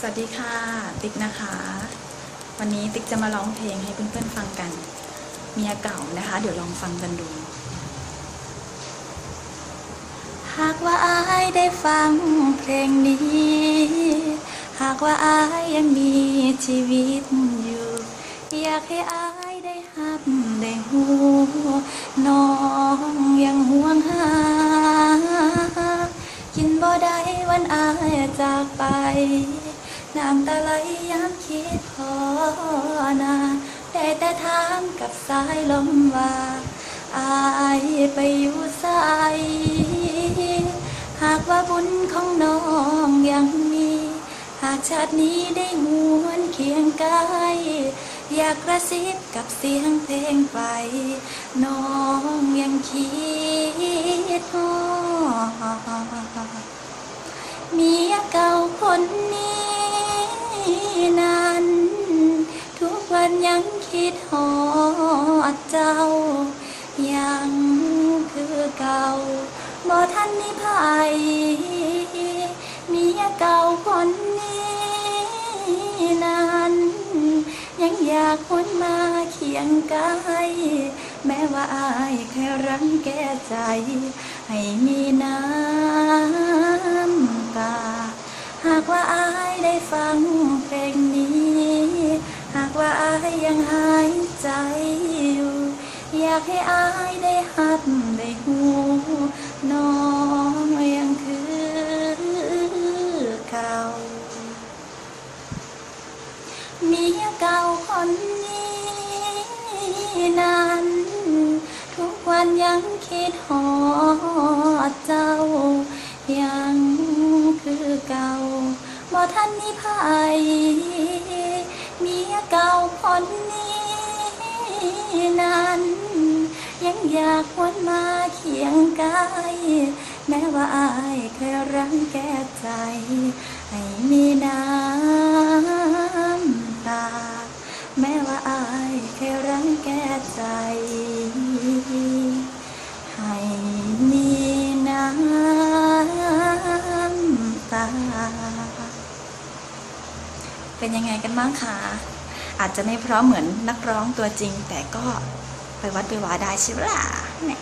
สวัสดีค่ะ ติ๊กนะคะ วันนี้ติ๊กจะมาร้องเพลงให้เพื่อนๆฟังกัน เมียเก่านะคะ เดี๋ยวลองฟังกันดู หากว่าอายได้ฟังเพลงนี้ หากว่าอายยังมีชีวิตอยู่ อยากให้อายได้หับได้หูน้องยังห่วงหากินบ่ได้วันอายจากไป น้ำตาไหลย้ำคิดพอนาได้แต่ถามกับสายลมว่าอายไปอยู่ใสหากว่าบุญของน้องยังมี หากชาตินี้ได้หวนเคียงกายอยากกระซิบกับเสียงเพลงไป น้องยังคิดฮอดเมียเก่าคนนี้ นั้น ทุกวันยังคิดหอดเจ้า ยังคือเก่าบ่ทันนิพายเมียเก่าคนนี้นั้น ยังอยากคนมาเคียงกายแม้ว่าอายแค่รังแก่ใจ ให้มีน้ำตา หากว่าอายได้ฟังเพลงนี้ หากว่าอายยังหายใจอยู่ อยากให้อายได้หับได้หูน้องยังคือเก่าเมียเก่าคนนี้นั้น ทุกวันยังคิดหอ บ่ทันนิพายเมียเก่าคนนี้นั้น ยังอยากวนมาเคียงกายแม้ว่าอายเคยรังแกใจ ให้มีน้ำตา แม้ว่าอายเคยรังแกใจ เป็นยังไงกันบ้างคะอาจจะไม่พร้อมเหมือนนักร้องตัวจริง แต่ก็ไปวัดไปวาได้ใช่ไหมล่ะเนี่ย